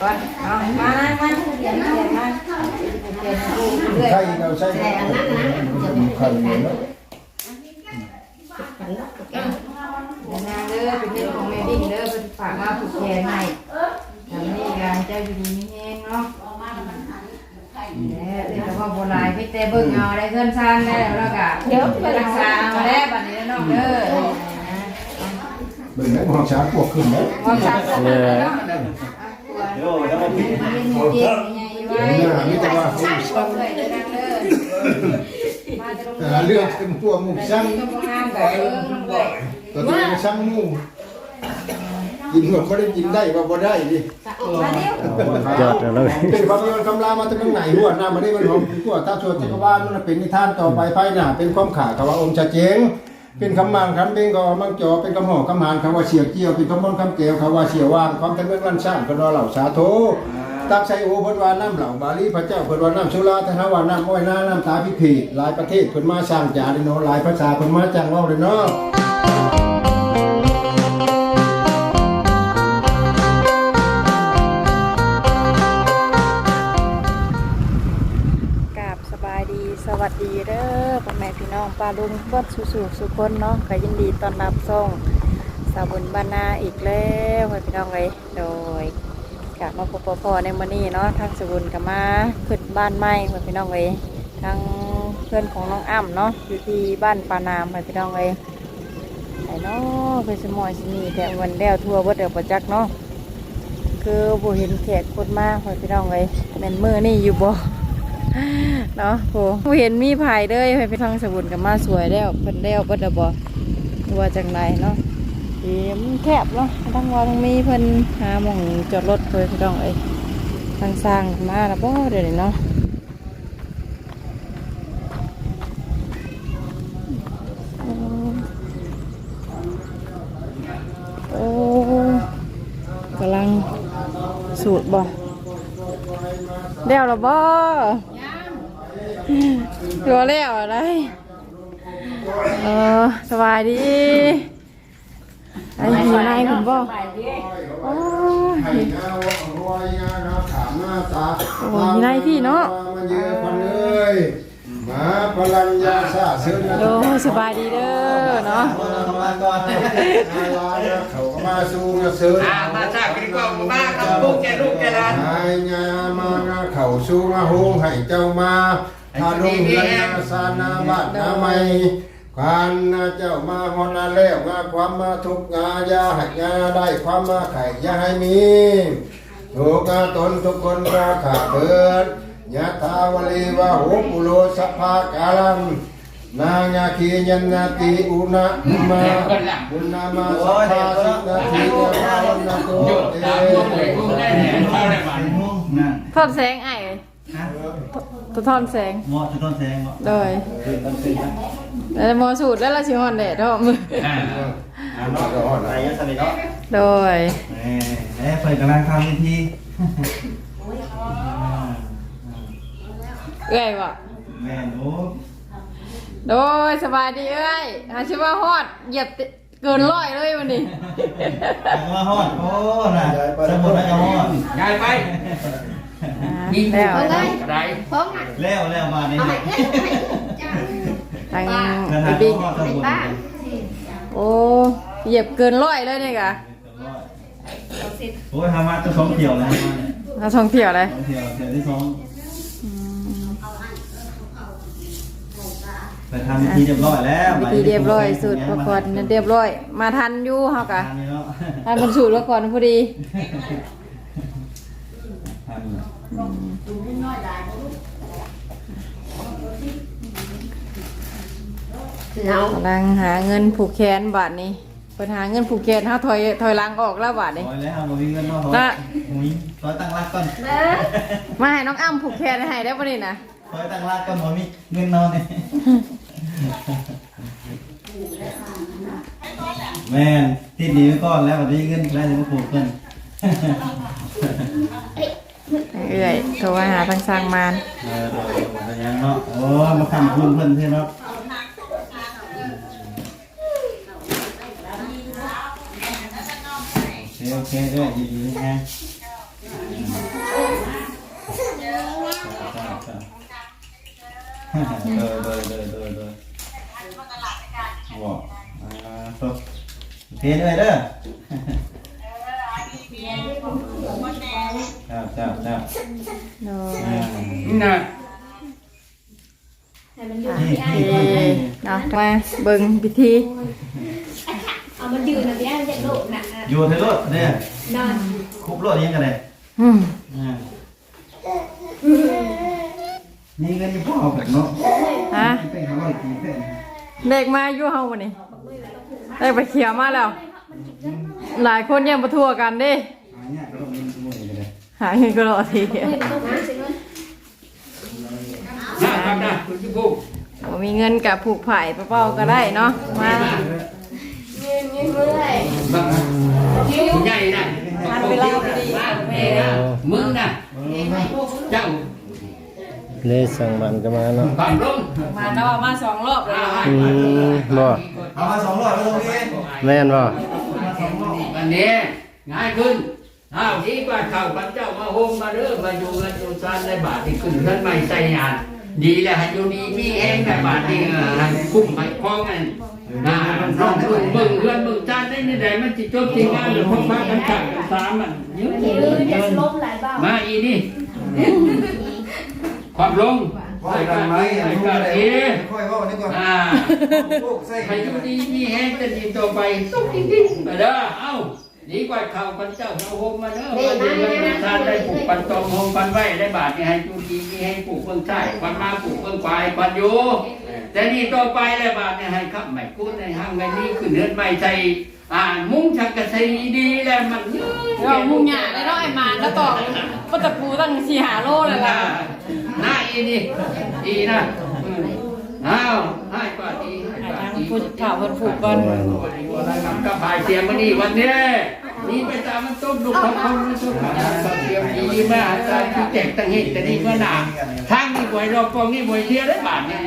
ก่อนเอามามามาเขียนมาเขียนมาเขียนดูเรื่อยใช่เราใช่ไข่เนาะเดี๋ยวนาเด้อเป็นเรื่องของแม่ดิ้งเด้อเป็นฝากมาผูกแขนให้ทำนี่การเจ้าอยู่ดีมีแห้งเนาะเนี่ยเรียกว่าโบราณพี่แต่เบิ่งเอาได้เงินซ่านแล้วแล้วก็เดี๋ยวไปรักษาเอาแล้วบัดนี้น้องเด้อเบิ่งแล้วห้องช้าพวกขึ้นแล้วว่าสร้างสรรค์เนาะ เย็นๆใหญ่ๆไว้หน้ามีแต่ว่าสร้างสรรค์เลยเด้อเด้อมาจะลงหาเรื่องเป็นพวหมูช่างตัวตัวเป็นช่างหมูกินหมดเขาได้กินได้ว่าบ่ได้ดิมาเดี๋ยอดเลยเป็นความยนต์คำลามาตั้งไหนหัวหน้ามาได้มันของหัวตาชวนจักรวาลมันเป็นนิทานต่อไปภายหน้าเป็นความขาคำว่าองค์ชาเจง เป็นคำมังคำเบงก็มังจอเป็นคำห่อคำหานคำว่าเสียวเกี่ยวเป็นคำมนต์คำเกลียวคำว่าเสียววางความเป็นเมืองวันสร้างก็รอเหล่าสาธุตักใส่โอเพิ่นว่าน้ำเหล่าบาลีพระเจ้าเพิ่นว่าน้ำสุราทหาว่าน้ำอ้อยน้ำน้ำตาพิพีหลายประเทศเพิ่นมาสร้างจาริโนหลายภาษาเพิ่นมาจ้างเว้าเลยเนาะ วัสดีเด้อพ่อแม่พี่น้องปลาลุงเบิดสุสุสุคนเนาะก็ยินดีต้อนรับส่งสาวบุญบานนาอีกแล้วพ่อพี่น้องเลยโดยกลับมาพบปะพอในมื้อนี้เนาะทางสาวบุญกับมาขึ้นบ้านใหม่พ่อพี่น้องเลยทางเพื่อนของน้องอ้ำเนาะอยู่ที่บ้านปานามพ่อพี่น้องเลยไอ้เนาะเป็นสมอยสิมีแต่วันแล้วทั่วเบิดเดียวประจักเนาะคือบ่เห็นแขกคนมาพ่อพี่น้องเลยแม่นมือนี่อยู่บ่ เนาะโหเห็นมีภายเลยไปไปทางสบุนกับมาสวยแล้วเพิ่นแล้วเบิดแล้วบ่ว่าจังไรเนาะทีมันแคบเนาะทั้งว่าทั้งมีเพิ่นหาหม่องจอดรถเพิ่นต้องเอ้ยทางสร้างมาแล้วบ่เดี๋ยวนี้เนาะโอ้กำลังสูตรบ่เดี๋ยวแล้วบ่ ตัวเลี้ยวอะไรเออสบายดีไอ้อยู่ในคุณบ่โอ้ยให้งาวรวยงาเนาะถามหน้าตาโอ้ยในพี่เนาะมาเยอะคนเลยมาพลังยาซาเสือนะโดสบายดีเด้อเนาะมาก่อนเขาก็มาสู้นะเสืออ่ามาจากกรีกว่ามาครับลูกแกลูกแกหลานหายงามาเขาสู้มาหงให้เจ้ามา ทาดุงเงินนาสานาบ้านนาไม่ความนาเจ้ามาฮอนาแล้วงาความมาทุกงายาให้งาได้ความมาไข่ยาให้มีถูกงาตนทุกคนก็ขาเบิดยะทาวลีวะหุปุโรสัพพากาลังนางาคียันนาติอุณะมาบุญนามาสัพพาสินาทีเดียวมานาโตเตทอดแสงไอ้ ตัวทอดแสงหมอจะต้นแสงหมอโดยแล้วหมอสูตรแล้วละชิฮอนเด็ดเนาะมืออ่าอะไรเงี้ยสนิทเนาะโดยเอ้เอ้เปิดกำลังทำวิธีเอ้ยว่ะแม่หนูโดยสบายดีเอ้ยหาชิว่าฮอดเหยียบติเกินร้อยเลยวันนี้มาฮอดโอ้น่ะสมุนไพรฮอด ยายไป ยิงแล้วอะไรแล้วแล้วมานี่ทางกระทะบิ๊กฮอดสมุนโอ้เหยียบเกินร้อยเลยเนี่ยกะโอ้ยทำมาจะสองเที่ยวแล้วมาท่องเที่ยวเลยสองเที่ยวเที่ยวที่สองไปทำวิธีเรียบร้อยแล้ววิธีเรียบร้อยสูตรประกอบเรียบร้อย มาทันอยู่เฮากะทำนี่เนาะ ทันเป็นสูตรประกอบพอดี ทำ กำลังหาเงินผูกแขนบาทนี้เปิดหาเงินผูกแขนเฮาถอยถอยหลังออกแล้วบาทนี้โอ้ยแล้วบ่มีเงินเนาะน่ะหุยคอยตั้งรักก่อนมาให้น้องอ้ำผูกแขนให้ได้ปะนี่นะคอยตั้งรักก่อนบ่มีเงินเนาะเนี่ยแม่นติดหนีไว้ก่อนแล้วบัดนี้เงินแล้วจะมาผูกกัน เอื่อยโทรหาทางสร้างมานเออโดยไปยังเนาะโอ้มาทำคืนเพิ่นเท่เนาะโอเคโอเคเอ้ยดีๆนะฮะเออเออเออเออเออว้าวอ่าโอเคเลยเด้อ ครับครับครับโดยอ่าน่ะนี่เอ้เนาะมาเบิ่งพิธีเอามันยืนนะพี่อันจะโดดน่ะอยู่เถอะรถเนี่ยนอนคุบรถยังกันเลยอืมอ่านี่เงินที่พ่อแบบเนาะฮะเป็นเขาร้อยกี่เป็นเด็กมาอยู่เฮาบ่นี่เด็กไปเขียวมาแล้ว หลายคนยังบ่ทั่วกันเด้อันเนี้ยก็ต้องมีมือกันเลย หาเงินก็รอทีมือต้องมือสิเงินน่ะครับน่ะคุณผู้บ่มีเงินกับผูกไผ่เป้าๆก็ได้เนาะมายืนยืนเมื่อยบังใหญ่น่ะทันเวลาพอดีแม่น่ะมึงน่ะเจ้าเลยสั่งมันก็มาเนาะความลงมาแล้วมาสองรอบแล้วอืมบ่เอามาสองร้อยมาตรงนี้แม่นบ่อันนี้ง่ายขึ้น อ้าวดีกว่าเข้าพระเจ้ามาโฮมมาเด้อมาอยู่กันอยู่ซานในบาทที่ขึ้นท่านไม่ใส่งาน ดีแล้วให้อยู่ดีมีเองแต่บาทนี่ให้คุ้มให้คล้องกันนะน้องเบิ่งเบิ่งเพื่อนเบิ่งจานได้นี่ใดมันจิจบจริงงานหรือพกพากันขัดกันสามมันเยอะยืนจะล้มหลายเบ้ามาอีนี่ความลงว่ากันไหมอันนี้ก็ได้ค่อยว่าวันนี้ก่อนอ่าลูกใส่ให้อยู่ดีมีแห้งจะดีต่อไปสุขจริงๆมาเด้อเอ้า ดีกว่าเข้าพันเจ้ามาโฮมมาเด้อมาดูกันเป็นทานได้ปลูกปันตองโฮมปันไว้ได้บาทนี่ให้อยู่ดีมีแห้งปลูกเบื้องใต้ปันมาปลูกเบื้องปลายปันอยู่แต่นี่ต่อไปแล้วบาทนี่ให้ครับไม่กู้ในห้างไม่นี้ขึ้นเฮือนไม่ใจอ่ามุ้งชักกระใสดีแล้วมันเยอะเรามุงหยาได้เนาะไอ้หมาแล้วตอกก็ตะปูตั้ง4-5โลเลยล่ะหน้าอีนี่อีนะอืมอ้าวให้กว่าดี ให้ให้าทางดีผู้ข่าเพิ่นผูกก่อนก็พายเสียงมานี่วันนี้นี่ไปตามมันต้มลูกของคนมันต้มก็เตรียมดีมากตามที่แจกตั้งเหตุแต่นี่เมื่อหนาทางนี่บวยรอบกองนี่บวยเทียได้บาทนี่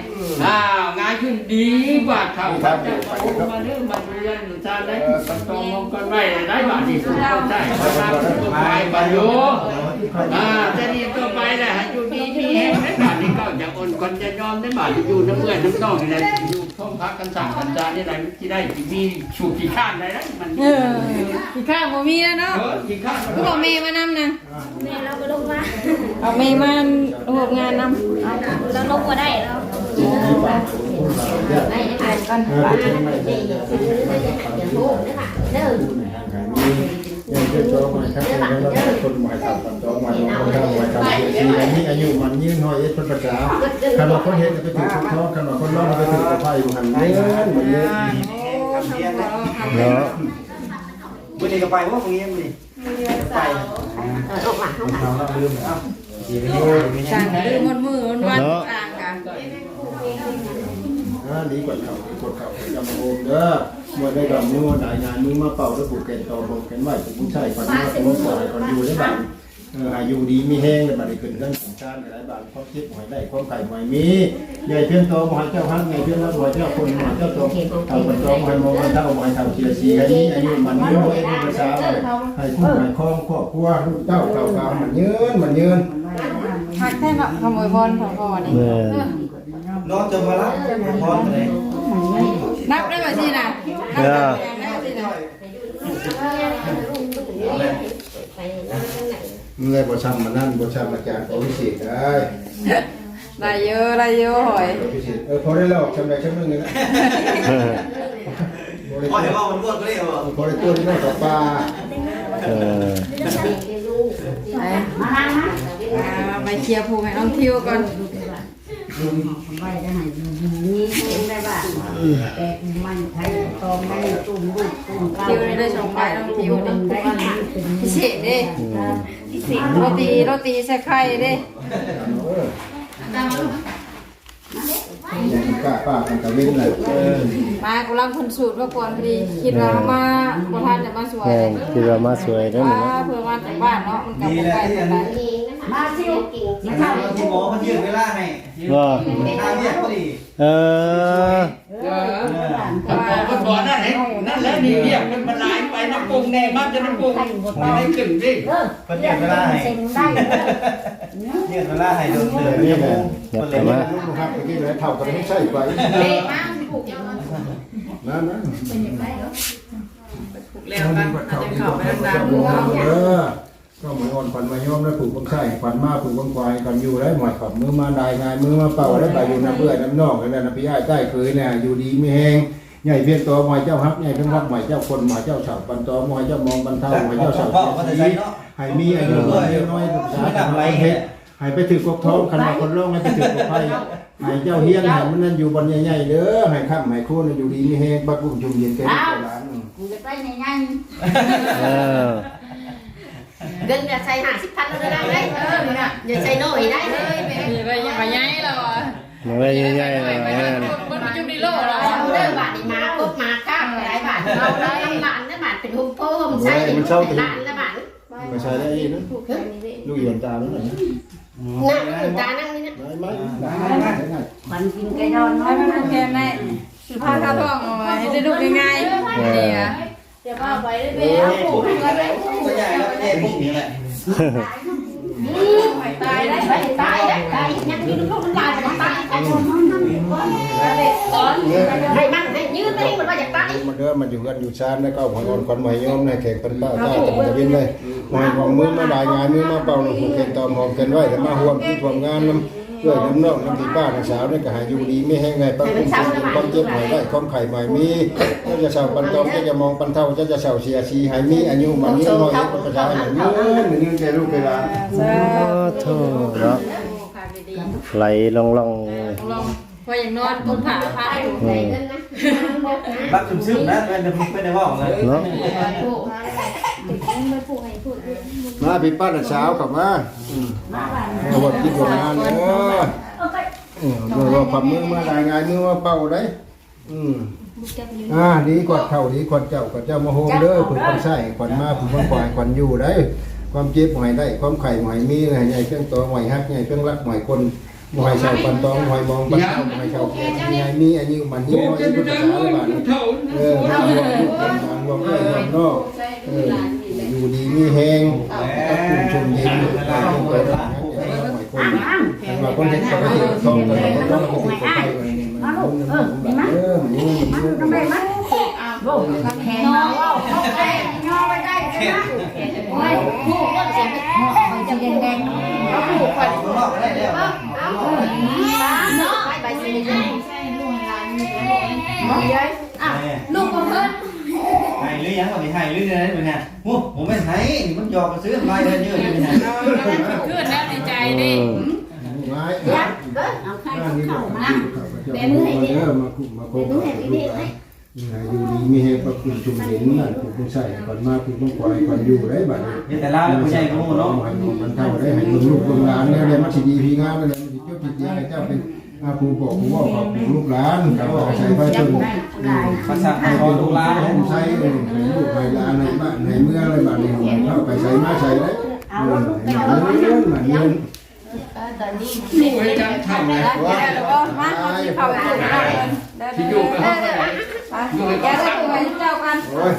อ้าวงานขึ้นดีกว่าเขาพระเจ้ามาเรื่องมาเรียนอยู่ชาติได้ปันตองมองกันไว้ได้บาทนี่สุดเข้าใจพระนาผู้ไปบายุ อ่าแต่นี่ต่อไปแหละอยู่ดีมีแห่งได้บาทนี่ก็จะอ่อนคนจะยอมได้บาทอยู่น้ำเมื่อยน้ำนองนี่แหละอยู่ท้องพักกันสั่งกันจานนี่แหละที่ได้มีชูกี่ข้านได้แล้วมันเอออีกข้างบ่มีแล้วเนาะเออกี่ข้านก็บอกเมย์มานำนะแม่เราก็ลงมาเอาเมย์มาร่วมงานนำเอาเราลงมาได้แล้วไอ้ไอ้กันยั ยังจะจองมาครับแล้วคนหมายขับจองมาคนทำหมายขับทีนี้อายุมันยืนหอยเอ็ดเป็นประจาขนาดคนเห็นไปถึงท้องขนาดคนร้องไปถึงไฟหันเนื้อเหมือนเนื้อเนาะมือนี้ก็ไปว่าตรงนี้มือนี้ไปเราเราลืมเอ้าดีไปนี่ดีไปสั่งนี่คือมันมือมันวันต่างกัน อ่าดีกว่าเขากดเขาจะมาโอมเด้อเมื่อได้ดอกมือหลายงานมือมาเป่าแล้วผูกแกนต่อผมแกนไหวผมผู้ชายคนนี้ผมสวยคนอยู่ได้บ้างอายุดีมีแห้งเลยบัดนี้ขึ้นเรื่องของชาติหลายบาทความคิดหอยได้ความไข่หอยมีใหญ่เพียงโตมหอยเจ้าฮันใหญ่เพียงแล้วหอยเจ้าคนหอยเจ้าโตเอาคนโตหอยมองกันเท่าหอยเท่าเชียร์ซีอันนี้อายุมันยืนเอ็นภาษาให้คู่หอยคล้องครอบครัวลูกเจ้าเก่ามันยืนมันยืนหักแท่เนขโมยบอลของพ่อนี่ นน้องจะมารับพรไปเลยนับได้บ่สิน่ะนับได้บ่สิน่ะมันเลยบ่ช้ำมานั่นบ่ช้ำมาจากตัวพิเศษได้ได้เยอะได้เยอะหอยตัวพิเศษเออพอได้แล้วช้ำได้ช้ำนึงเลยนะพ่อเห็นว่ามันรวดก็ได้เหรอพอได้ตัวนี้กับปลาเออไปมาไปเคลียร์ผูกให้น้องทิวก่อน ไว้ได้ให้มีเห็นได้ว่าแตกมันไทยตอมได้ตุ่มลูกตุ่มเก้าทิวนี่ได้สองใบน้องทิวนี่พิเศษเด้พิเศษโรตีโรตีใส่ไข่เด้เออป้าป้ามันก็เว้นเลยเออมากูรับคนสูตรมาก่อนพอดีคิดว่ามาบ่ทันจะมาสวยแม่เลนยคิดว่ามาสวยเด้อว่านี่เนาะเพื่อมาจากบ้านเนาะมันกับดีบ่แหละไกลที่ปานอันใดนี้ มาซิวนะครับที่หมอเขายืดเวลาให้ว่าทางเรียกก็ดีเออเออมันบอกมันบอกนั่นเห็นนั่นแล้วนี่เรียกมันมาลายไปน้ำปรุงแน่มากจะน้ำปรุงไม่ขึ้นดิเออเพิ่นเรียกเวลาให้เซ็นได้เด้อเรียกเวลาให้โดนเดือดนี่นี่แหแหละละอย่าเพิ่นไปเลยมาลูกครับเมื่อกี้เลยเท่ากันไม่ใช่ไปเละมากผูกยังไงนั่นนะผูกแล้วกันอาจจะเข่าไปดังๆเอเนาะอ ก็เหมือนอ่อนฝันมาย่อมแล้วผูกบังไส้ฝันมาผูกบังควายกันอยู่ได้หมดขับมือมาได้งานมือมาเป่าได้ไปอยู่น้ำเบื่อน้ำนอกนั่นนะพี่อ้ายใต้เคยเนี่ยอยู่ดีไม่แห้งใหญ่เพียงตัวหมอยเจ้าฮักใหญ่เพียงฮักหมอยเจ้าคนหมอยเจ้าเสาปันตอหมอยเจ้ามองปันเท่าหมอยเจ้าเสาพ่อก็จะเสีใช้ยเนาะให้มีอายุน้อยน้อยปรึกษาทำไรเฮ็ดให้ไปถือกบท้องคันว่าคนร้องให้ไปถือกบไผ่ให้เจ้าเฮียนให้มันนั่นอยู่บนใหญ่ๆเด้อให้ข้ามให้โคนอยู่ดีมีแฮงบัดบุ้มจุ่มเย็นแก่ลูกหลานกูจะไปในยัง เออเงินอย่าใช้ห้าสิบพันแล้วได้ได้เอออย่าใช้น้อยได้เลยอย่าไปอย่าไปย้ายเราอะมันไม่ใหญ่ๆเลยแม่นมันจุ่มดีโลเราเอาเด้อบาทนี่มาครบมาข้ามหลายบาทเราได้ล้านละบาทเป็นหุ่มโพมใช้ล้านละบาทไม่ใช่ได้อีกนะลูกเหยียนตาแล้วนะนั่งตานั่งนี่นะได้ไหมได้ไหมได้ไหมมันกินไก่นอนน้อยให้มัมันนแค่ไหนสุภาพข้าวท้องเอาไว้ให้ได้ลูกง่ายๆนี่อะ เดี๋ยวว่าไปเลยเบ้เอาผูกกันเลยก็ใหญ่แล้วเจ๊พวกนี้แหละตายได้ไปตายได้ตายยังมีลูกมันตายมันตายไอ้คนนั้นนั่นก่อนให้มันให้ยืนให้มันว่าอยากตายมาเด้อมาอยู่กันอยู่ชานแล้วก็หอยอ่อนควันหอยย้อมในแขกเป็นป้าจ้าตะตะวินเลยหอยของมือมาได้งานมือมาเป่าหนุ่มเกณฑ์ตอมหอมกันไว้แต่มาห่วงที่ทวงงานน้ำ เพื่อน้ำนอกน้ำตีป้าน้ำสาวนี่ก็หายอยู่ดีไม่แห้งไงปังคุ้มความเจ็บหอยได้ความไข่ใหม่มีก็จะเสาปันตอมก็จะมองปันเท่าก็จะเสาเสียชีหายมีอายุมันยืนน้อยประชาชนยืนมันยืนใจลูกเวลาโอ้โธ่เนาะไหลลงลงลอง พออย่างนอนตุ้มผ่าผ้าอยู่ใส่เงินนะรักซึมๆนะเป็นเป็นในห้องเลยเนาะผูกมาผูกให้ผูกมาพี่ป้าน้ำสาวกลับมาเอาวัดที่ทวงงานเออเออเราความมือมาได้งานมือมาเป่าได้อืมอ่าดีกว่าเท่าดีกว่าเจ้ากว่าเจ้ามาโฮมเด้อผุนคนใส่ขวัญมาผุนคนปล่อยขวัญอยู่ได้ ความเจ็บหอยได้ ความไข่หอยมีเลยใหญ่เครื่องตัวหอยฮักใหญ่เครื่องรักหอยคน หอยชาวปันตองหอยมองปันเท่าหอยชาวแก่ใหญ่มีอายุมันยิ่งน้อยพุทธศาสนาบาทเออมารวมลูกเป็นมารวมเอ้ยรวมนอกเอออยู่ดีมีแหงกับกลุ่มชมยินหอยคนเปิดร้านหอยคนมาคนเห็นปกติท้องเลยคนต้องปกติคนไปเลยมันเออมันนี่มันนี่ทำไมมันโอ้แขนนอนว่าเขาแขนนอนไปได้กันนะโอ้ยผูกก็เสียหมอมันจะแดงๆเขาผูกไว้ข้างนอกก็ได้แล้วเอาเนาะไปไปสิเลยลูกของเพิ่นไห้หรือยังก่อนดิไห้หรืออะไรนี่เนี่ยโอ้ผมไม่ไห้มันหยอกซื้อลายเดินเยอะอยู่เนี่ยเราเราขึ้นแล้วในใจอืดิมไม้เอาไข่ข้างนี้เข้าก็มามามือให้ดีมาคุมมาโคก อยู่ดีมีให้ประคุณชุมเห็นนั่นคุณใส่ก่อนมาคุณต้องปล่อยก่อนอยู่ได้บัดนี้มีแต่ลาแล้วผู้ใหญ่กูเนาะให้มันเท่าได้ให้ลูกลูกหลานเนี่ยเลยมันสิดีพีงานเลยมันสิเจ้าจิตใจเจ้าเป็นอาภูบอกผู้ว่ากับลูกหลานกับใช้ไฟจนภาษาไทยลูกหลานให้ใช้ลูกให้หลานในบ้านในเมื่ออะไรบ้านนี้เข้าไปใช้มาใช้ได้เงินมันเงินตอนนี้ลูกให้จำทำเลยแล้วก็มาเข้าไปถูกเราเดินที่อยู่ไปห้องเยไปแกได้คุยเจ้ากันยไปที่ใช้เห็นยังมันผูกแขนแล้วแล้วเว้ยล่ะไปก่อนเอามามาเดี๋ยวมาเดี๋ยวมาเดี๋ยวดูเรื่ อย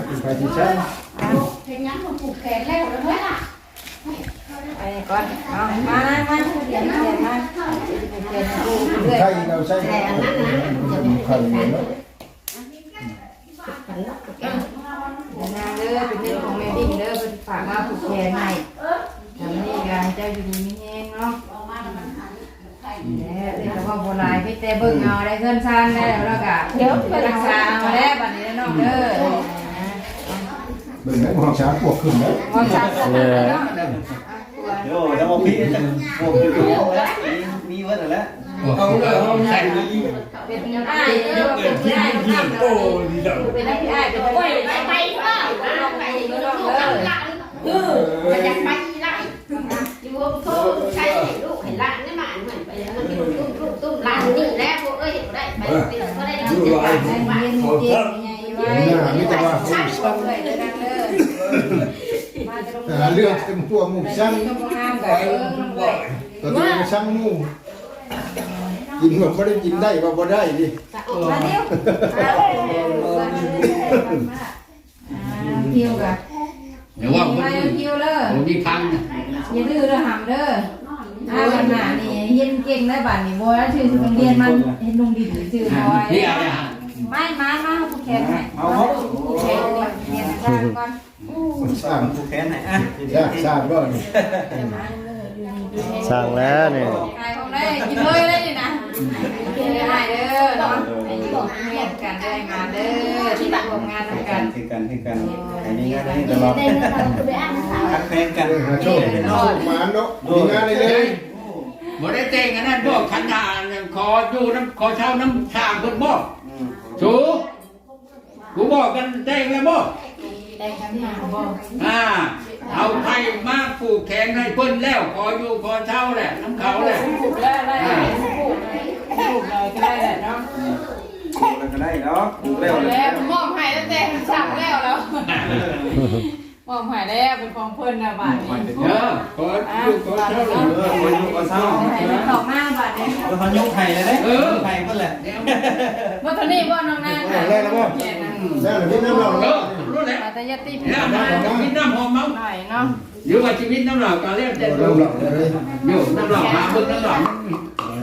ใช้เราใช้ใครเนาะนางเด้อเป็นเรื่องของแม่ดิ้งเด้อเป็นฝากมาผูกแขนให้ทำนี่กั ข้าอยู่ดีมีแห้งเนาะเนี่ยเรียกว่าโบราณพี่แต่เบิ่งเอาได้เงินซานได้แล้วก็เดี๋ยวไปรักษาเอาได้บัดนี้น้องเด้อเบิ่งให้ห้องช้างพวกขึ้นแล้วว่าซานก็ได้เนาะโอ้แล้วพี่จะพวกอยู่แล้วมีเวิร์ดแล้วเอาเลยเอาใส่เลยเป็นอ้ายเด้อเป็นพี่อ้ายก็ทำโอ้ดีจังเป็นพี่อ้ายเป็นโอ้โอ้ยไปไปเถอะไปลูกหลานเออมันอยากไปได้อยู่โทษใช้ลูกเห็นหลานนี่มาเหมือนไปมันตุ้มตุ้มตุ้มตุ้มหลา นี่แหละพวกเอ้ยเห็นได้ไปก็ได้รับเจ็บลายได้ผมเรียนขอเก่ทังกใหญ่ไว้หน้ามีแต่ลยเด้อดังเด้องเต็มพวหมู่ช่างก็บ่ห้ามไปกับเบิ่งลงเลยตัวนี้ก็ช่างหมู่กินก็บ่ได้กินได้ก็บ่ได้ดิเดียวคิวกันเดี๋ยวว่าไปมันคิวเลยผมมีพังอย่าดื้อเด้อหำเด้อ อาวันหน้านี่เฮียนเก่งได้บัดนี่บ่แล้วชื่อโรงเรียนมันเฮ็ดโรงดินชื่อบ่ไว้นี่อะไรฮะไม่มามาผู้แขนให้เอาเขาผู้แขนเรียนสร้างก่อนสร้างผูกแขนให้อะสร้างสร้างบ่นี่สร้างแล้วนี่ขายของได้กินเลยได้นี่นะกินได้เด้อเนาะให้อยู่เรียนกันได้มาเด้อ ที่ร่วมงานให้กักันนให้กันให้กันอันนี้ก็ได้ตลอดได้เงินเราคือไปอ่านหนังสือทักแพงกันหาโชคเป็นโชคหมาเนาะมีงานเลยเลยบ่ได้เต้งกันนั่นพวกขันหาขออยู่น้ำขอเช่าน้ำชางเพิ่นบ่สูกูบอกกันเต้งแล้วบ่แต่งกันที่หาบ่อ่าเอาไทยมาผูกแขนให้เพิ่นแล้วขออยู่ขอเช่าแหละน้ำเขาแหละปลูกได้ได้ปลูกปลูกเลยก็ได้แหละเนาะ ผูกแล้วก็ได้เนาะผูกแล้วแล้วมอบให้ตั้งแต่สั่งแล้วแล้ว มอบให้แล้วเป็นของเพิ่นนะบาดนี้เออขออยู่ขอเช่าแหละเออคนอยู่ก็เศร้าให้มันตอกมาบาดนี้แล้วเขายกไข่เลยเด้เออไข่เพิ่นแหละบ่เท่านี้บ่น้องนางค่ะเขียนนะแล้วพี่น้ำเราเอเนาะอรู้แล้วมาแต่ยาติเนี่ยมาชีวิตน้ำหอมเมาหน่อยเนาะอยู่กับชีวิตน้ำเหล่าก็เรียกแต่เราอยู่หลับเลยอยู่น้ำเหล่าหาเบิ่งน้ำเหล่า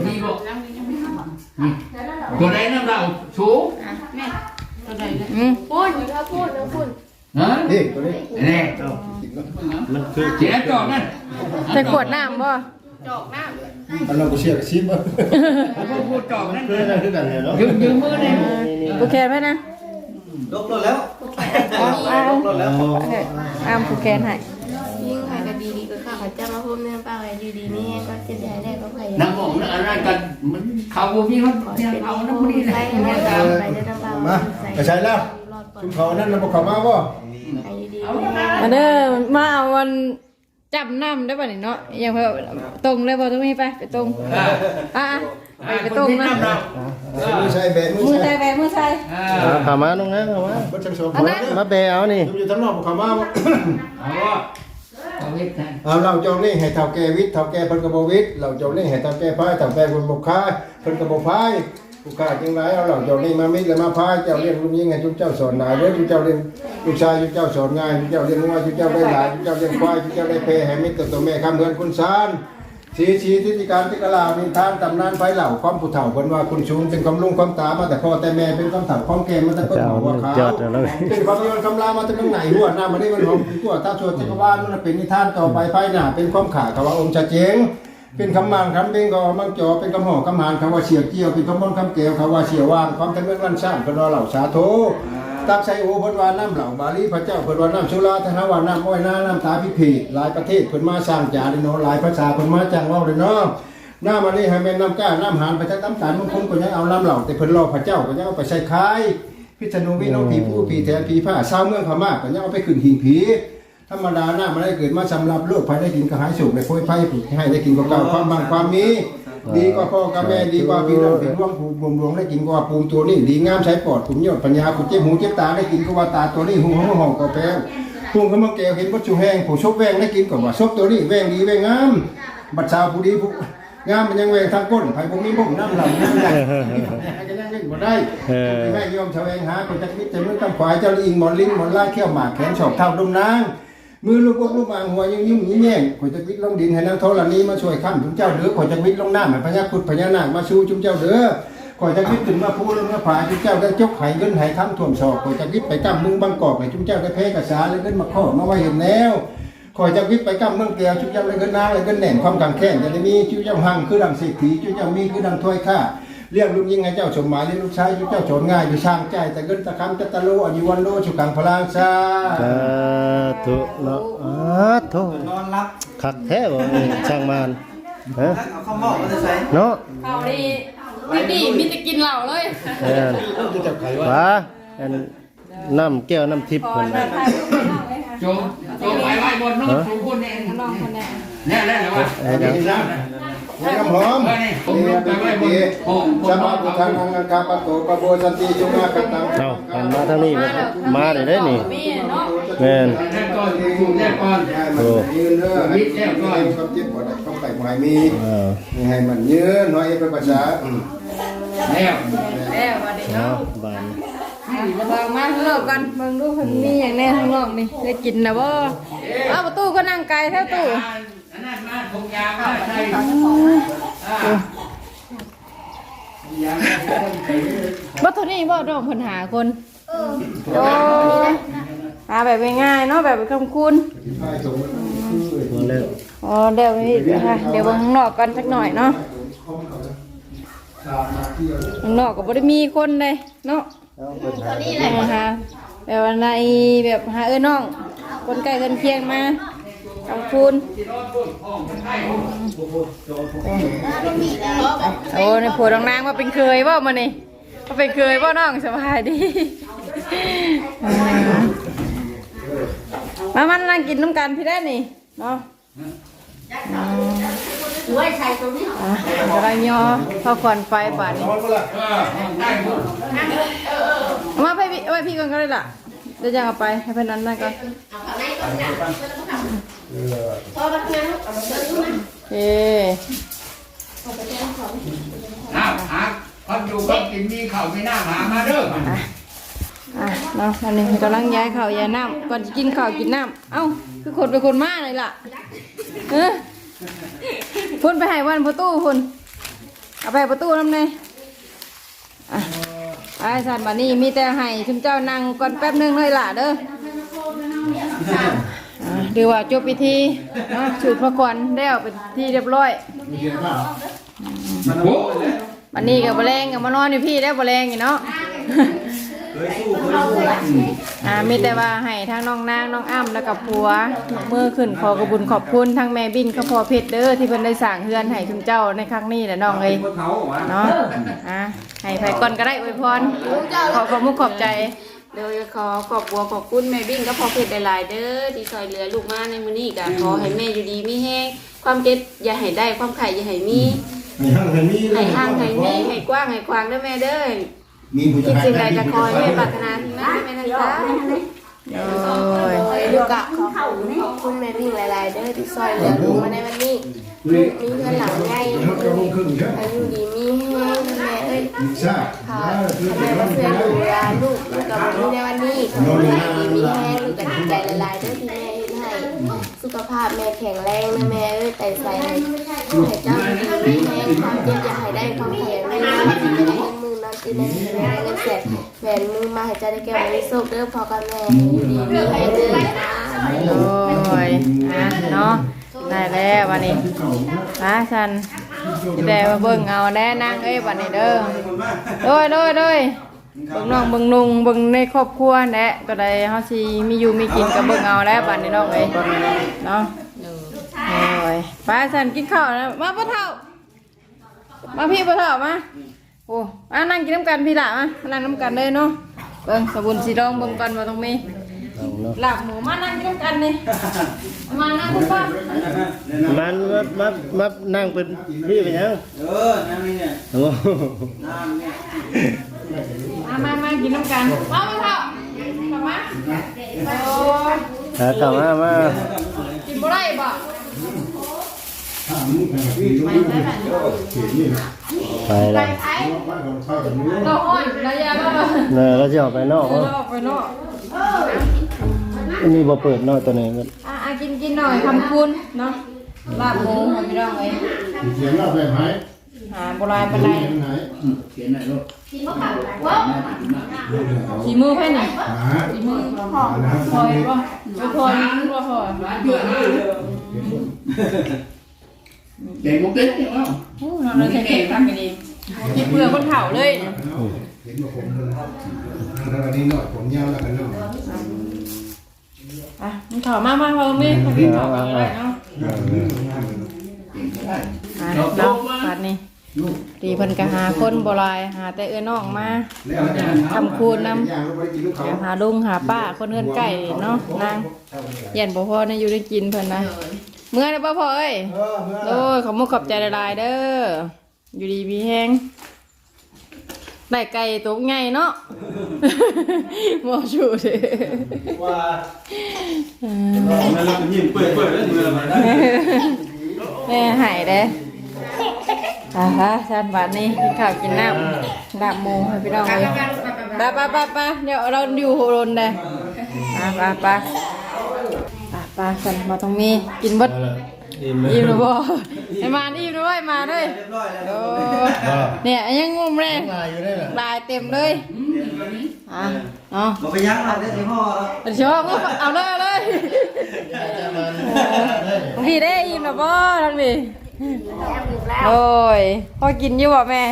มีบ่ ตัวใดน้ำเหล่าสูอืมพูดถ้าพูดนะพูดฮะนี่ตัวนี้แน่มันคือเสียจอกนั่นใส่ขวดน้ำบ่อันเราก็เชียร์กับชิปบ่พวกพูดจอกนั่นคือนั่นคือกันเนี่ยเนาะยืมยืมมือนี่ผูกแขนไว้นะลกรถแล้วเอาเอาลกรถแล้วอ้ามผูกแขนให้ยิ่งใครก็ ดีดีก็ข้าพเจ้ามาพูดเรื่องป้าอะไรดีดีนี่ก็เจ็บใจได้ก็ใครน้ำหอมอะไรกันมันเขาบ่มีมันขอเนี่ยเป็นเอาผู้น้ำมันนี่แหใส่ละให้ตามไปได้ตามมาไปใช้แล้วรอดปลอดชุมเขานั่นเราบอกเขามาบ่ภัยดีมาเด้อมาเอาวันจับน้ำได้ป่ะนี่เนาะยังเพิ่นตรงเลยบ่ตรงนี้ไปไปตรงอะไปไปตรงนะน้ำเรามือใช้แบมือมือใช้ใส่แบมือใส่อ่าเข้ามาตรงนั้นเข้ามาบ่จังสองมาเบเอานี่อยู่ทั้งนอกบอกเขามาบ่ เอาว่าเอาเล็กแทนเอาเราจองนี่ให้เท่าแก่วิทย์เท่าแก่เพิ่นก็บ่วิทย์เราจองนี่ให้เท่าแก่พายเท่าแก่คนบ่คายเพิ่นก็บ่พายผู้ค้าจังไรเอาเราจองนี่มามิดแล้วมาพายเจ้าเลี้ยงลูกยิ่งให้ทุกเจ้าสอนนายเด้อทุกเจ้าเลี้ยงลูกชายทุกเจ้าสอนง่ายทุกเจ้าเลี้ยงงัวทุกเจ้าได้หลายทุกเจ้าเลี้ยงควายทุกเจ้าได้เพให้มิตรตัวแม่คำเงินคุณซาน สีชีทิติการติกลามีทานตำนานไฟเหล่าความผู้เฒ่าเพิ่นว่าคุณชูนเป็นความลุงความตามาแต่พ่อแต่แม่เป็นความเฒ่าความแก่มาแต่เพิ่นหัวขาวจอดแล้วเป็นความเป็นคำลามาจากเมืองไหนหัวหน้ามันนี่มันหอมตัวถ้าชวนจักรวาลมันเป็นนิทานต่อไปภายหน้าเป็นความขาขาว่าองค์ชาเจงเป็นคำมังคำเป็นก็มังจอเป็นคำห่อคำหานคำว่าเฉียวเกี่ยวเป็นคำมนคำเกลียวคำว่าเฉียววางความทะเมืองลั่นซ่านเป็นว่าเหล่าสาโตักไซโอเพิ่นว่าน้ำเหล่าบาลีพระเจ้าเพิ่นว่าน้ำสุราธนว่าน้ำอ้อยน้ำน้ำตาพิพีหลายประเทศเพิ่นมาสร้างจาริโนหลายภาษาเพิ่นมาจังเว่าเลยเนาะน้ำมันนี่ให้แม่นน้ำก้าน้ำหานไปจักน้ำตาลมงคลก็ยังเอาน้ำเหล่าแต่เพิ่นรอพระเจ้าก็ยังเอาไปใส่คายพิษณุวิโนผีผู้ผีแทนผีผ้าชาวเมืองพม่าก็ยังเอาไปขึ้นหิงผีธรรมดาหน้ามันได้เกิดมาสำหรับโลกภายได้กินกระหายสุขในโพยไพ่ผูกให้ได้กินกว่าเก่าความบางความมี ดีกว่าพ่อกับแม่ดีกว่าพี่น้องพี่ร่วงผูกบ่มหลวงได้กินกว่าปูมตัวนี้ดีงามใช้ปอดผมยอดปัญญาผมเจ็บหูเจ็บตาได้กินกว่าตาตัวนี้หูห้องห้องก็แป้วพุงเขามาแก้วเห็นวัตถุแห้งผู้ชกแวงได้กินกว่าชกตัวนี้แวงดีแวงงามบัดสาวผู้ดีผู้งามมันยังแวงทางก้นไผ่บ่มีบ่งน้ำเหล่าน้ำใหญ่จะยังเล่นบ่ได้เออแม่ยอมแสวงหาคนจักมิตรมือตั้งขวายเจ้าลิงหมอนลิ้นหมอนล่าเขี้ยวหมากแขนฉอกเท่าดมนาง มือลูกกลูกอ่างหัวยิ่งยิ่งยิ่งแย่งขอยจักวิทลงดินให้นางโทรณีมาช่วยค้ำจุมเจ้าเด้อขอยจักวิทลงน้ำให้พญาคุดพญานาคมาชูจุมเจ้าเด้อขอยจักวิทถึงมาพูดมาผาจุมเจ้าได้จกไห้เงินไห้ทำท่วมศอกขอยจักวิทไปกำมึงบางกอกให้จุมเจ้าได้เพกษาเลยเงินมาข้อมาไว้เห็นแล้วขอยจักวิทไปกำเมืองแก้วจุมเจ้าได้เงินนาเลยเงินแหน่นความกังแค้นจะได้มีจุมเจ้าหังคือดังเศรษฐีจุมเจ้ามีคือดังถ้วยข้า เรียกลูกยิงให้เจ้าสมหมายเรียกลูกชายเจ้าโฉนง่ายอยู่ช่างใจแต่เงินตะคำจะตะโลอายุวันโลชุกังพลางซาสาธุเนาะอ้าโธ่นอนรับคักแท้บ่นี่ช่างมานฮะเอาข้าวหม้อมาจะใส่เนาะเขาดีวิดีมีแต่กินเหล้าเลยแม่นว้าอันน้ำแก้วน้ำทิพย์ขอเพิ่นถ่ายรูปไปน้องเลยค่ะโจมโจมไปไว้บนนู้นสูงคนเองน้องคนนี้แน่แล้วว่า ไอ้เดี๋ยวน้ำหอมเออนี่ผมลงไปไว้บนโอ่งบสนมาบ้านบุเขาทานังกาปโตปโบสันติจุมากันตังเอาหันมาทางนี้มามาได้เด้นี่มีเนาะแม่นแรกก่อนสูงแรกก่อนให้มันยืนเด้อให้ความเจ็บปวดต้องไปหายมีเออให้มันยืนน้อยเป็นภาษาแล้วแล้ววันนี้เอาเนาะบานเบิ่งมาข้างนอกกันเบิ่งดูเพิ่นมีหยังแน่ข้างนอกนี่ได้กินนะบ่เอาประตูก็นั่งไกลเท่าตู้ อันนั้นมาผมยาวมาใช่อ่าผมยาวมาใช่บ่เท่านี้บ่ดอกเพิ่นหาคนโอ้หาแบบง่ายๆเนาะแบบคำคุณใช่ตรงนั้นคือมาแล้วอ๋อเดี๋ยวนี้เดี๋ยวค่ะเดี๋ยวเบิ่งข้างนอกกันสักหน่อยเนาะตามมาเที่ยวข้างนอกก็บ่ได้มีคนเลยเนาะเอาเปิดหานะคะแบบว่าในแบบหาเอ้อน้อง คนใกล้คนเคียงมา ขอบคุณโอ้ในผัวน้องนางมาเป็นเคยว่ามานี่มาเป็นเคยว่าน้องสบายดีมามันนั่งกินน้ำกันพี่ได้นี่เนาะสวยใส่ตรงนี้อะกำลังยอพอควันไฟบาดนี้เออได้หมดเอามาไปพี่เอาไปพี่ก่อนก็ได้ล่ะเดี๋ยวจะเอาไปให้เพื่อนนั้นนั่นก่อน เอาข้างในก่อนนะพอมาทำงานลูกเอามาเดินดูนะเอ๊อ้าหาความอยู่ความกินมีเข้าวมีน้ำหามาเด้ออะเนาะวันนี้กำลังย้ายข้าวย้ายน้ำก่อนจะกินข้าวกินน้ำเอ้าคือคนเป็นคนมาเลยล่ะเออพุ่นไปให้วันประตูพุ่นเอาไปประตูน้ำเนยอะไอ้สันบานี่มีแต่ให้ชุมเจ้านั่งก่อนแป๊บนึงเลยล่ะเด้อ อะดีว่าจบพิธีเนาะสูตรพระควันแล้วเป็นที่เรียบร้อยโอ้วันนี้กับบะแรงกับมานอนอยู่พี่ได้วบะแรงอยู่เนาะ เคยสู้เคยสู้อ่ามีแต่ว่าให้ทั้งน้องนางน้องอ้ำแล้วกับผัวยกมือขึ้นขอกระบุญขอบคุณทั้งแม่บินข้าพอเพชรเด้อที่เพิ่นได้สั่งเฮือนให้ชุมเจ้าในครั้งนี้แหละน้องเอ้ยพวกเขาหวะ เนาะอะให้ไผก่อนก็ได้อวยพรขอขอบมุกขอบใจ โดยขอขอบบัวขอบคุณแม่บิ้งก็พอเพชรหลายๆเด้อที่ช่วยเหลือลูกมาในมื้อนี้ก็ขอให้แม่อยู่ดีมีแห้งความเจ็บอย่าให้ได้ความไข่อย่าให้มีให้ห้างให้มีให้ห่างให้มีให้กว้างให้กว้างเด้อแม่เด้อมีผู้คิดสิ่งใดก็ขอให้แม่ปรารถนาที่นั่นแม่นะจ๊ะโอ้ยลูกก็ขอขอบคุณแม่บิ้งหลายๆเด้อที่ช่วยเหลือลูกมาในวันนี้ลูกมีเงินหลังใหญ่เขาจะลงครึ่งใช่อายุดีมีแห้งแม่ เอ้ยดีซ่าค่ะแม่มาเพื่อนดูแลลูกลูกกับลูกในวันนี้ขอให้แม่ดีมีแห้งลูกกับดีใจหลายๆเด้อที่แม่ให้สุขภาพแม่แข็งแรงนะแม่เอ้ยไตใส่ให้ให้เจ้ามีแห้งความเจ็บอย่าให้ได้ความแข็งแรงนะจะได้เงินมือนอนตื่นในที่แม่เงินแสนแหวนมือมาให้เจ้าได้แก้ววันนี้โชคเด้อพอกับแม่อยู่ดีมีแห้เด้อนะโอ้ยอะเนาะได้แล้ววันนี้อะฉัน จะได้มาเบิ่งเอาแน่นางเอ้ยวันนี้เด้อโดยโดยโดยเบิ่งน้องเบิ่งนุ่งเบิ่งในครอบครัวแหละก็ได้เฮาสิมีอยู่มีกินก็เบิ่งเอาแล้วบัดนี้น้องเอ้ยเนาะโอ้ยไปสันกินข้าวแล้วมาพ่อเฒ่ามาพี่พ่อเฒ่ามาโอ้มานั่งกินน้ำกันพี่ละมามานั่งน้ำกันเลยเนาะเบิ่งสบุนสีดองเบิ่งกันว่าตรงนี้ หลับหมูมานั่งกินน้ำกันนี่มานั่งคุณป้ามันมามามานั่งเป็นพี่เป็นยังเออนั่นนี่เนี่ยโอ้โหน้ำเนี่ยมามามากินน้ำกันมาพ่อเฒ่าเข้ามาโอ้ยหาเข้ามามากินบ่ได้บ่ถามมึงแบบพี่ทุกคนเขียนนี่นะไปแล้วบ้านของข้าวอย่างนี้เราห้อนระยะว่าเราเนยเราจะออกไปนอกอเนาะอกไปเนาะ อันนี้บ่เปิดเนาะตัวนี้มันอะอะกินกินหน่อยคำคุณเนาะลาบหมูของพี่น้องเอ้ยเขียนว่าแบบไหนหาโบราณปานใดเขียนไหนเขียนหน่อยลูกสีมือไผนี่หาสีมือพ่อพอยบ่บ่พอยมือบ่พอยเก่งมุกเด็กเนี่ยเนาะโอ้เราเลยใช้เก่งทำกันดีกินเปลือกคนเฒ่าเลยเห็นว่าผมทางนี้หน่อยผมยาวแล้วกันเนาะ อะมันเฒ่ามามาพอมีมากินข้าวกันเลยเนาะอะเนาะบัดนี้ดีเพิ่นก็หาคนบ่หลายหาแต่เอื้อน้องมาอย่างเราไปกินลูกเขาหาลุงหาป้าคนเฮือนไก่เนาะนางเย็นบ่พอนะอยู่ได้กินเพิ่นนะเมื่อได้บ่พอเอ้ยเออเมื่อโอ้ยขอมุกขอบใจหลายๆเด้ออยู่ดีมีแฮง ได้ไก่ตัวใหญ่เนาะบ่ชูเด้ว่าเอมันเรายิ้มเปิดเปิดแล้วมือมันอแม่หายเด้อ่าฮะชานบาดนี้กินข้าวกินน้ำดาบหมูให้พี่น้องเลยไปไปไปไปเดี๋ยวเราอยู่โฮโรนเลยไปไปไปไปไปสันมาตรงนี้กินเบด อิ่มเลยอิ่มหรือบ่ไอ้มาอิ่มด้วยมาด้วยเรียบร้อยแล้วโอ้เนี่ยยังงงเลยลายอยู่ได้เหรอลายเต็มเลยอะเนาะบ่ไปยังเราได้สิพ่อแล้วเป็นชอบเอาเลยเอาเลยบางทีได้อิ่มหรือบ่ทั้งนี้โอ้ยพอกินอยู่บ่แม่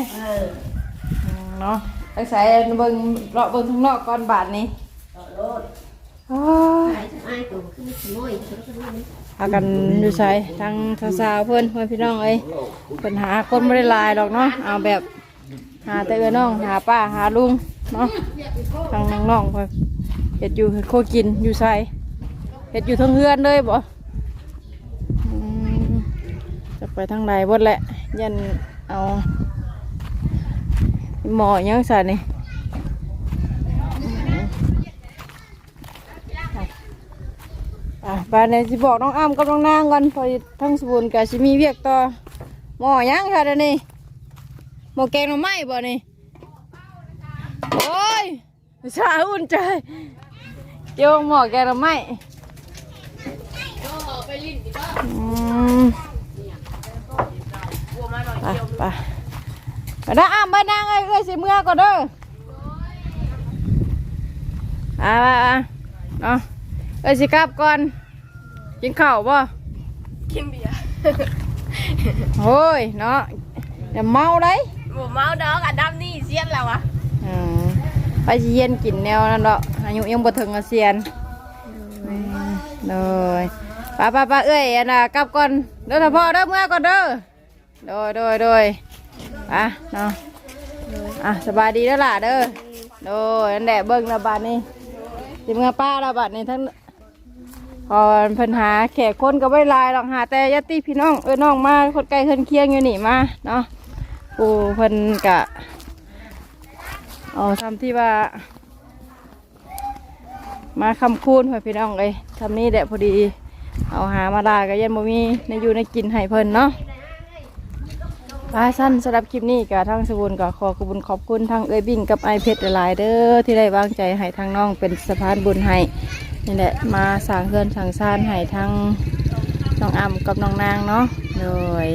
เนาะไอ้สายเบิ่งเลาะเบิ่งข้างนอกก่อนบาทนี้โอ้ยไอ้ตัวคือสมอย พากันอยู่ใส่ทางสาวๆเพื่อนเพื่อนพี่น้องเอ้ยปัญหาคนไม่ได้ลายหรอกเนาะเอาแบบหาแต่เอือน้องหาป้าหาลุงเนาะทางน้องๆเพิ่นเห็ดอยู่เห็ดโคกินอยู่ใส่เห็ดอยู่ทั้งเฮือนเลยบ่อืมจะไปทางไหนบดแหละยันเอาหมอยังใส่นี่ อะบานนี้สิบอกน้องอ้ำกับน้องนางก่อนเพอทั้งสบุนกับสิมีเวียกต่อหม้อยังค่ะเดี๋ยวนี้หม้อแกงหน่อไม้บ่นี่โอ้ยชาอุ่นใจโยงหม้อแกงหน่อไม้ไปไปไปนะอ้ำบ้านนางเอ้ยเอ้ยสิเมื่อก่อนเด้ออ่าอ่าเนาะ เอ้ยสิกลับก่อนกินข้าวบ่กินเบียร์โอ้ยเนาะอย่าเมาได้บ่เมาดอกอันดำนี่เสียนแล้วอะอืมไปสิเย็นกินแนวนั่นดอกอายุยังบ่ถึงอาเซียนเลยป้าป้าป้าเอ้ยอันน่ะกลับก่อนเด้อถ้าพ่อเด้อเมื่อก่อนเด้อโดยโดยโดยอะเนาะอะสบายดีแล้วล่ะเด้อโดยอันแดะเบิ่งระบาดนี่สิเมื่อป้าระบาดนี่ทั้ง พอเพิ่นหาแขกคนก็ไม่ลายหรอกหาแต่ญาติพี่น้องเออน้องมาคนไกลคนเคียงอยู่นี่มาเนาะปูเพิ่นกะเอาทำที่ว่า มาคำคูณให้พี่น้องเลยทำนี่แหละพอดี เอาหามาลาก็ยันบ่มีในอยู่ในกินให้เพิ่นเนาะปลาสั้นสำหรับคลิปนี้กับทางสบุนก็ขอขอบคุญขอบคุณทางเอ้ยบิ่งกับไอเพชรหลายเด้อที่ได้วางใจให้ทางน้องเป็นสะพานบุญให้ นี่แหละมาสร้างเพื่อนสร้างซานให้ทั้งน้องอ่ำกับน้องนางเนาะเลย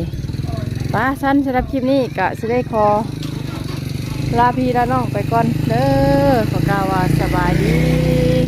ป้าสั้นสำหรับคลิปนี้กะจะได้คอลาพี่ลาน้องไปก่อนเด้อขอกล่าวว่าสบายดี